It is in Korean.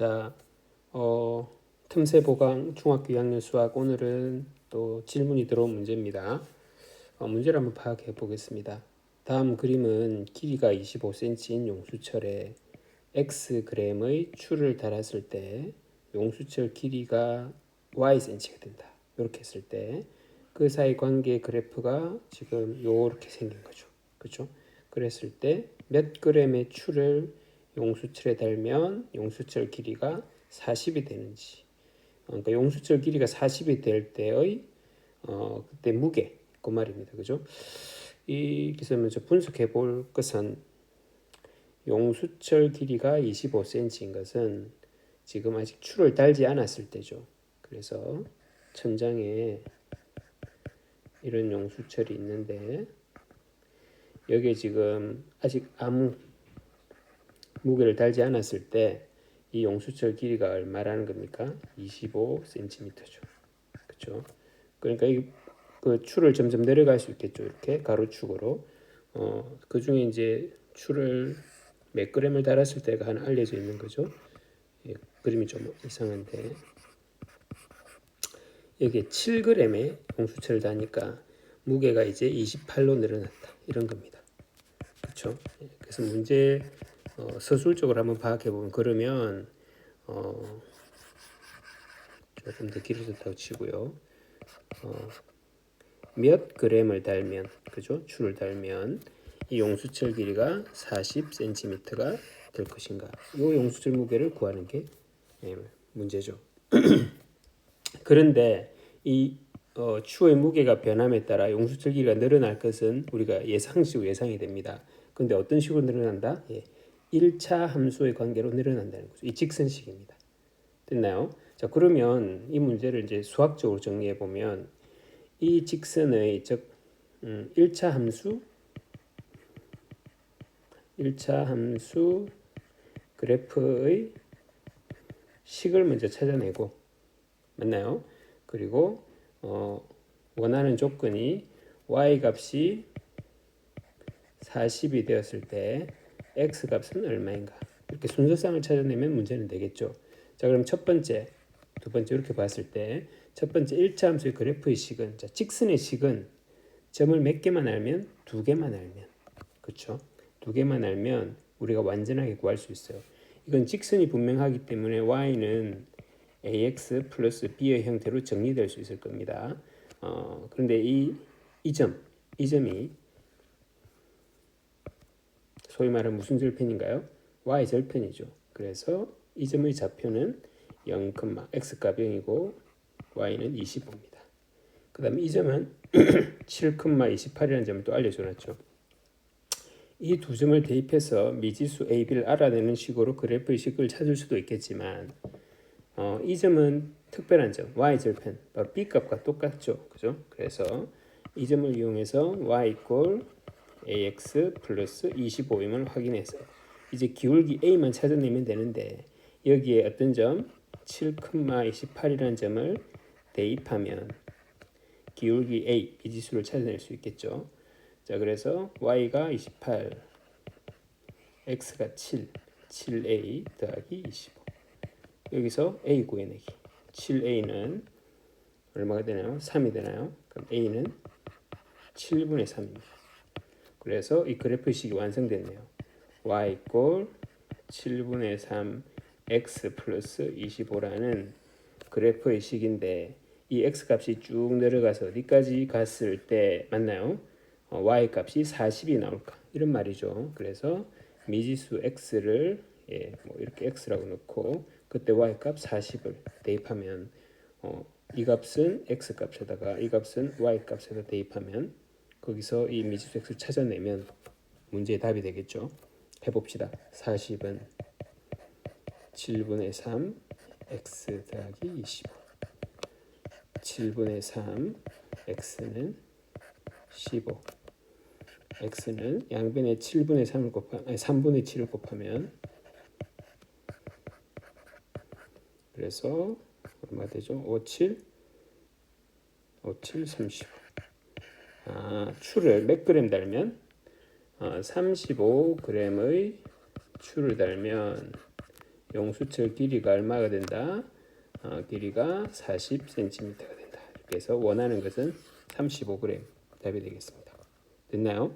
자, 어, 틈새 보강 중학교 2학년 수학 오늘은 또 질문이 들어온 문제입니다. 어, 문제를 한번 파악해 보겠습니다. 다음 그림은 길이가 25cm인 용수철에 x g의 추를 달았을 때 용수철 길이가 y cm가 된다. 이렇게 했을 때 그 사이 관계 그래프가 지금 이렇게 생긴 거죠. 그렇죠? 그랬을 때몇 g의 추를 용수철에 달면 용수철 길이가 40이 되는지 어, 그러니까 용수철 길이가 40이 될 때의 어, 그때 무게 그 말입니다. 그죠? 이 기술 먼저 분석해 볼 것은 용수철 길이가 25cm인 것은 지금 아직 추를 달지 않았을 때죠. 그래서 천장에 이런 용수철이 있는데 여기에 지금 아직 아무 무게를 달지 않았을 때 이 용수철 길이가 얼마라는 겁니까? 25cm죠. 그렇죠? 그러니까 이그 추를 점점 내려갈 수 있겠죠. 이렇게 가로축으로. 어, 그 중에 이제 추를 몇 그램을 달았을 때가 하나 알려져 있는 거죠. 예, 그림이 좀 이상한데 여기에 7g의 용수철을 다니까 무게가 이제 28로 늘어났다. 이런 겁니다. 그렇죠? 예, 그래서 문제 어, 서술적으로 한번 파악해 보면 그러면 어, 조금 더 길어졌다고 치고요. 어, 몇 그램을 달면 그죠? 추를 달면 이 용수철 길이가 40cm가 될 것인가? 이 용수철 무게를 구하는 게 예, 문제죠. 그런데 이 어, 추의 무게가 변함에 따라 용수철 길이가 늘어날 것은 우리가 예상식으로 예상이 됩니다. 근데 어떤 식으로 늘어난다? 예. 1차 함수의 관계로 늘어난다는 거죠. 이 직선식입니다. 됐나요? 자, 그러면 이 문제를 이제 수학적으로 정리해 보면 이 직선의 즉 음, 1차 함수 1차 함수 그래프의 식을 먼저 찾아내고 맞나요? 그리고 어, 원하는 조건이 y 값이 40이 되었을 때 x 값은 얼마인가 이렇게 순서상을 찾아내면 문제는 되겠죠. 자 그럼 첫 번째, 두 번째 이렇게 봤을 때 첫 번째 1차 함수의 그래프의 식은 자 직선의 식은 점을 몇 개만 알면 두 개만 알면 그렇죠. 두 개만 알면 우리가 완전하게 구할 수 있어요. 이건 직선이 분명하기 때문에 y는 ax 플러스 b의 형태로 정리될 수 있을 겁니다. 어, 그런데 이 이 점, 이 점이 소위 말하는 무슨 절편인가요? y 절편이죠. 그래서 이 점의 좌표는 0, x 값 0이고 y는 25입니다. 그 다음에 이 점은 7,28이라는 점을 또 알려줘놨죠. 이 두 점을 대입해서 미지수 a, b를 알아내는 식으로 그래프의 식을 찾을 수도 있겠지만 어, 이 점은 특별한 점, y 절편, 바로 b 값과 똑같죠. 그죠? 그래서 이 점을 이용해서 y ax 플러스 25임을 확인해서 이제 기울기 a만 찾아내면 되는데 여기에 어떤 점 7,28이라는 점을 대입하면 기울기 a 미지수를 찾아낼 수 있겠죠. 자 그래서 y가 28, x가 7, 7a 더하기 25 여기서 a 구해내기 7a는 얼마가 되나요? 3이 되나요? 그럼 a는 7분의 3입니다. 그래서 이 그래프식이 완성됐네요. y 꼴 7분의 3 x 플러스 25라는 그래프의 식인데 이 x 값이 쭉 내려가서 어디까지 갔을 때 맞나요? 어, y 값이 40이 나올까 이런 말이죠. 그래서 미지수 x를 예, 뭐 이렇게 x라고 넣고 그때 y 값 40을 대입하면 어, 이 값은 x 값에다가 이 값은 y 값에다 대입하면 거기서 이 미지수 x를 찾아내면 문제의 답이 되겠죠. 해봅시다. 40은 7분의 3 x 더하기 25 7분의 3 x는 15 x는 양변에 7분의 3을 곱하 아니 3분의 7을 곱하면 그래서 얼마 되죠? 5, 7 5, 7, 35 아, 추를 몇 그램 달면 어, 35g의 추를 달면 용수철 길이가 얼마가 된다? 어, 길이가 40cm가 된다. 이렇게 해서 원하는 것은 35g 답이 되겠습니다. 됐나요?